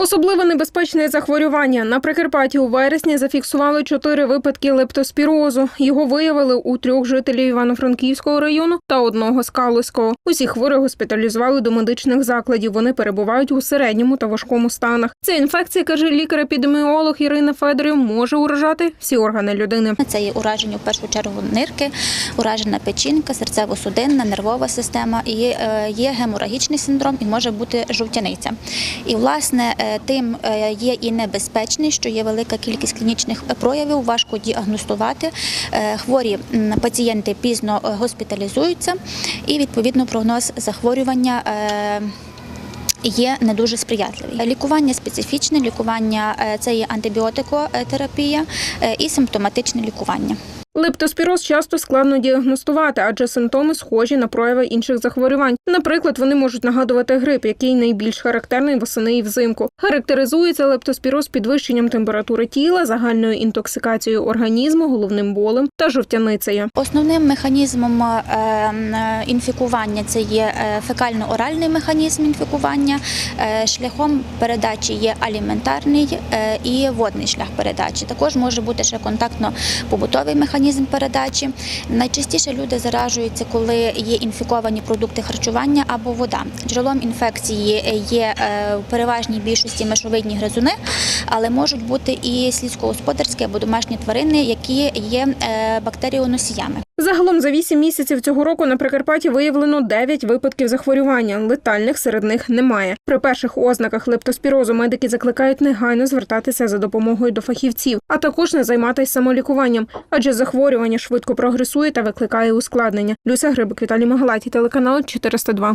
Особливо небезпечне захворювання на Прикарпатті у вересні зафіксували чотири випадки лептоспірозу. Його виявили у трьох жителів Івано-Франківського району та одного з Калузького. Усі хворих госпіталізували до медичних закладів. Вони перебувають у середньому та важкому станах. Ця інфекція, каже лікар-епідеміолог Ірина Федорів, може уражати всі органи людини. Це є ураження в першу чергу нирки, уражена печінка, серцево-судинна, нервова система, і е, є геморагічний синдром і може бути жовтяниця. І власне е, тим е, є і небезпечний, що є велика кількість клінічних проявів, важко діагностувати. Е, Хворі пацієнти пізно е, госпіталізуються, і відповідно прогноз захворювання. Є не дуже сприятливий. Лікування специфічне, лікування це є антибіотикотерапія і симптоматичне лікування. Лептоспіроз часто складно діагностувати, адже симптоми схожі на прояви інших захворювань. Наприклад, вони можуть нагадувати грип, який найбільш характерний восени і взимку. Характеризується лептоспіроз підвищенням температури тіла, загальною інтоксикацією організму, головним болем та жовтяницею. Основним механізмом е, е, інфікування це є е, фекально-оральний механізм інфікування. Шляхом передачі є аліментарний і водний шлях передачі. Також може бути ще контактно-побутовий механізм передачі. Найчастіше люди заражуються, коли є інфіковані продукти харчування або вода. Джерелом інфекції є е, в переважній більшості мишовидні гризуни, але можуть бути і сільськогосподарські або домашні тварини, які є е, бактеріоносіями. Загалом за 8 місяців цього року на Прикарпатті виявлено 9 випадків захворювання. Летальних серед них немає. При перших ознаках лептоспірозу медики закликають негайно звертатися за допомогою до фахівців, а також не займатися самолікуванням, адже захворювання швидко прогресує та викликає ускладнення. Люся Грибик, Віталій Магалаті, телеканал 402.